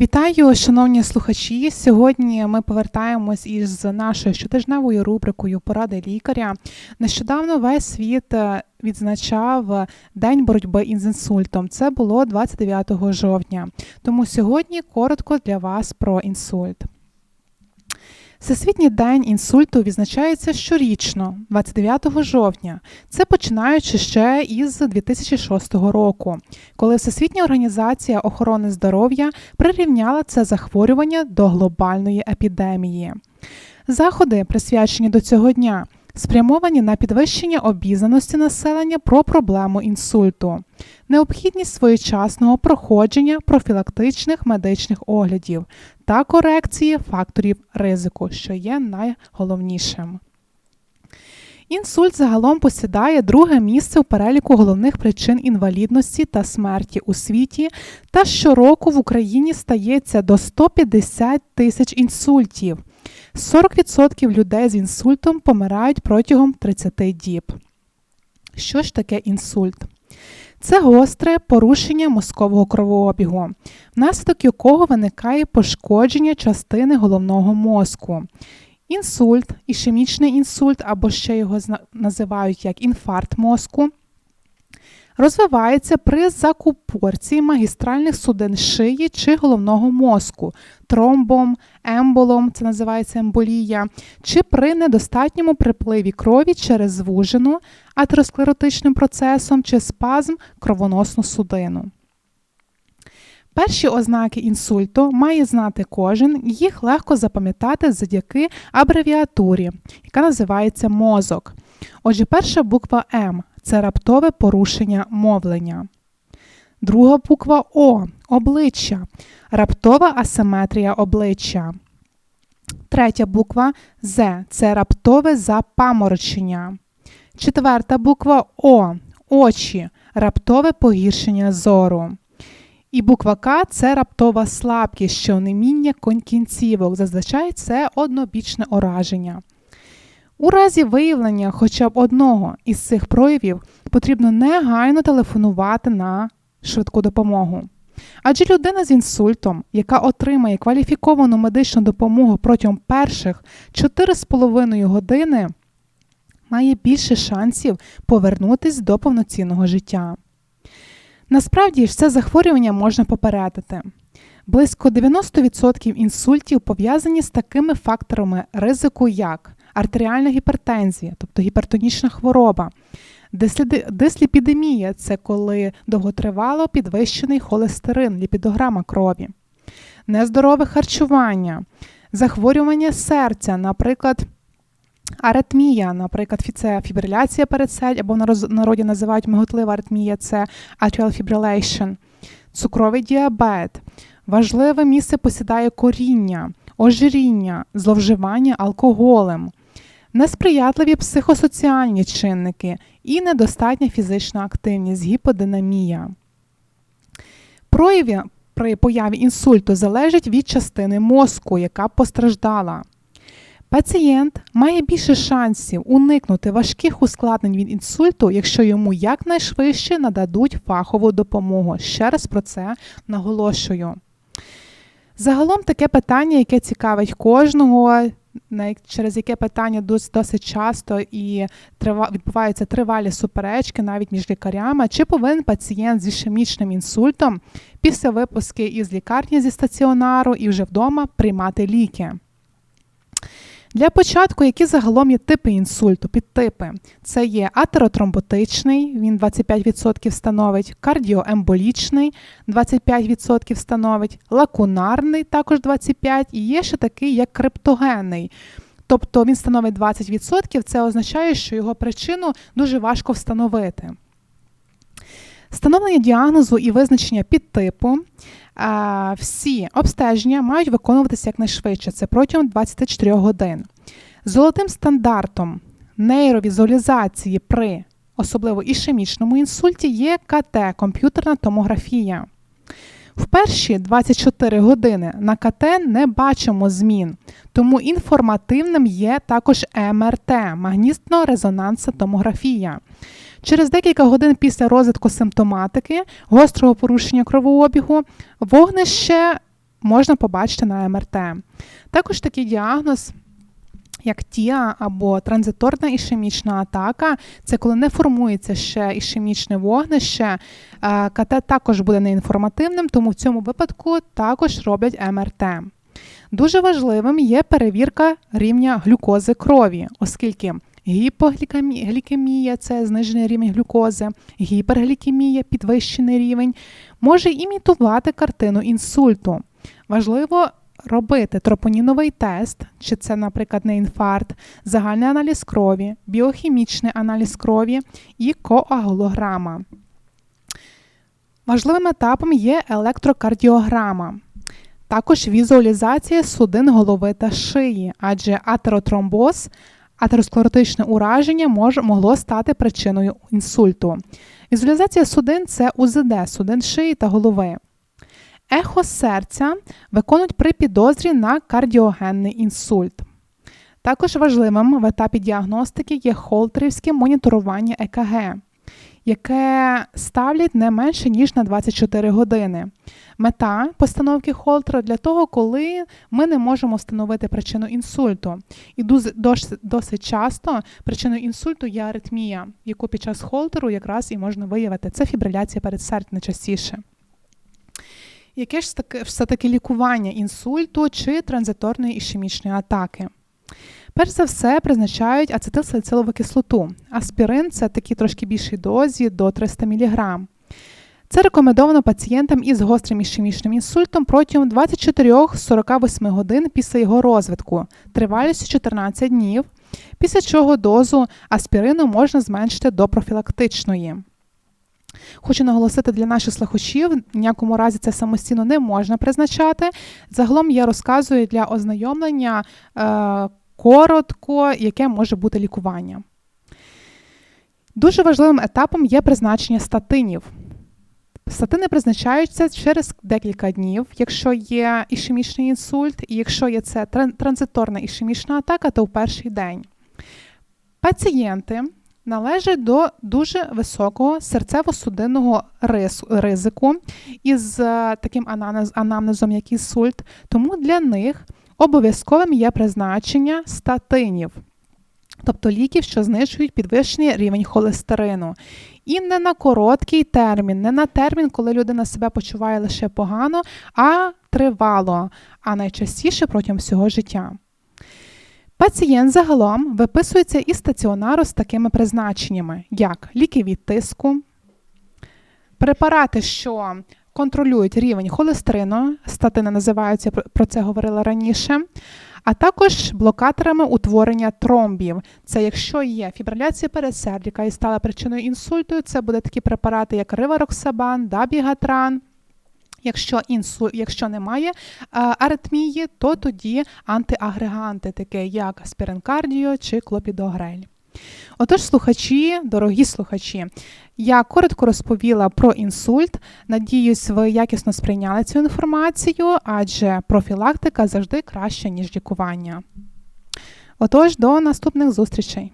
Вітаю, шановні слухачі. Сьогодні ми повертаємось із нашою щотижневою рубрикою Поради лікаря. Нещодавно весь світ е, відзначав День боротьби із інсультом. Це було 29 жовтня. Тому сьогодні коротко для вас про інсульт. Всесвітній день інсульту відзначається щорічно, 29 жовтня. Це починаючи ще із 2006 року, коли Всесвітня організація охорони здоров'я прирівняла це захворювання до глобальної епідемії. Заходи, присвячені до цього дня, спрямовані на підвищення обізнаності населення про проблему інсульту, необхідність своєчасного проходження профілактичних медичних оглядів та корекції факторів ризику, що є найголовнішим. Інсульт загалом посідає друге місце в переліку головних причин інвалідності та смерті у світі, та щороку в Україні стається до 150 тисяч інсультів. 40% людей з інсультом помирають протягом 30 діб. Що ж таке інсульт? Це гостре порушення мозкового кровообігу, внаслідок якого виникає пошкодження частини головного мозку. Інсульт, ішемічний інсульт, або ще його називають як інфаркт мозку, розвивається при закупорції магістральних судин шиї чи головного мозку, тромбом, емболом, це називається емболія, чи при недостатньому припливі крові через звужену атеросклеротичним процесом чи спазм кровоносну судину. Перші ознаки інсульту має знати кожен, їх легко запам'ятати завдяки абревіатурі, яка називається мозок. Отже, перша буква М це раптове порушення мовлення. Друга буква О обличчя, раптова асиметрія обличчя. Третя буква З це раптове запаморочення. Четверта буква О очі, раптове погіршення зору. І буква К це раптова слабкість, що онеміння кінцівок. Зазвичай це однобічне ураження. У разі виявлення хоча б одного із цих проявів потрібно негайно телефонувати на швидку допомогу. Адже людина з інсультом, яка отримає кваліфіковану медичну допомогу протягом перших 4,5 години, має більше шансів повернутися до повноцінного життя. Насправді ж це захворювання можна попередити. Близько 90% інсультів пов'язані з такими факторами ризику, як артеріальна гіпертензія, тобто гіпертонічна хвороба, дисліпідемія це коли довготривало підвищений холестерин, ліпідограма крові, нездорове харчування, захворювання серця, наприклад. Аритмія, наприклад, це фібриляція передсердь, або народі називають миготлива аритмія, це atrial fibrillation, цукровий діабет. Важливе місце посідає коріння, ожиріння, зловживання алкоголем, несприятливі психосоціальні чинники і недостатня фізична активність, гіподинамія. Прояви при появі інсульту залежать від частини мозку, яка постраждала. Пацієнт має більше шансів уникнути важких ускладнень від інсульту, якщо йому якнайшвидше нададуть фахову допомогу. Ще раз про це наголошую. Загалом таке питання, яке цікавить кожного, через яке питання досить часто і трива відбуваються тривалі суперечки навіть між лікарями, чи повинен пацієнт з ішемічним інсультом після випуски із лікарні зі стаціонару і вже вдома приймати ліки. Для початку, які загалом є типи інсульту, підтипи, це є атеротромботичний, він 25% становить, кардіоемболічний, 25% становить, лакунарний, також 25%, і є ще такий, як криптогенний. Тобто він становить 20%, це означає, що його причину дуже важко встановити. Встановлення діагнозу і визначення підтипу всі обстеження мають виконуватися якнайшвидше, це протягом 24 годин. Золотим стандартом нейровізуалізації при особливо ішемічному інсульті є КТ комп'ютерна томографія. В перші 24 години на КТ не бачимо змін, тому інформативним є також МРТ магнітно-резонансна томографія. Через декілька годин після розвитку симптоматики, гострого порушення кровообігу, вогнище можна побачити на МРТ. Також такий діагноз. Як тіа або транзиторна ішемічна атака, це коли не формується ще ішемічне вогнище. Е, КТ також буде неінформативним, тому в цьому випадку також роблять МРТ. Дуже важливим є перевірка рівня глюкози крові, оскільки гіпоглікемія – це знижений рівень глюкози, гіперглікемія підвищений рівень, може імітувати картину інсульту. Важливо робити тропоніновий тест, чи це, наприклад, не інфаркт, загальний аналіз крові, біохімічний аналіз крові і коагулограма. Важливим етапом є електрокардіограма. Також візуалізація судин голови та шиї, адже атеротромбоз, атеросклеротичне ураження може, могло стати причиною інсульту. Візуалізація судин це УЗД, судин шиї та голови. Ехо серця виконують при підозрі на кардіогенний інсульт. Також важливим в етапі діагностики є холтерівське моніторування ЕКГ, яке ставлять не менше ніж на 24 години. Мета постановки холтера для того, коли ми не можемо встановити причину інсульту. І досить часто причиною інсульту є аритмія, яку під час холтеру якраз і можна виявити. Це фібриляція передсердь найчастіше. Яке ж таки, все-таки лікування інсульту чи транзиторної ішемічної атаки? Перш за все, призначають ацетилсаліцилову кислоту. Аспірин це такі трошки більші дозі до 300 мг. Це рекомендовано пацієнтам із гострим ішемічним інсультом протягом 24-48 годин після його розвитку, тривалістю 14 днів, після чого дозу аспірину можна зменшити до профілактичної. Хочу наголосити для наших слухачів, в ніякому разі це самостійно не можна призначати. Загалом я розказую для ознайомлення е, коротко, яке може бути лікування. Дуже важливим етапом є призначення статинів. Статини призначаються через декілька днів, якщо є ішемічний інсульт, і якщо є це транзиторна ішемічна атака, то в перший день. Пацієнти належать до дуже високого серцево-судинного ризику із е, таким анамнезом, як інсульт, тому для них обов'язковим є призначення статинів. Тобто ліків, що знижують підвищений рівень холестерину. І не на короткий термін, не на термін, коли людина себе почуває лише погано, а тривало, а найчастіше протягом всього життя. Пацієнт загалом виписується із стаціонару з такими призначеннями, як ліки від тиску, препарати, що контролюють рівень холестерину, статини називаються, про це говорила раніше, а також блокаторами утворення тромбів. Це якщо є фібриляція передсердіка і стала причиною інсульту, це будуть такі препарати, як ривароксабан, дабігатран. Якщо інсу, якщо немає а, аритмії, то тоді антиагреганти, таке як аспіринкардіо чи клопідогрель. Отож, слухачі, дорогі слухачі, я коротко розповіла про інсульт. Надіюсь, ви якісно сприйняли цю інформацію, адже профілактика завжди краща, ніж лікування. Отож, до наступних зустрічей!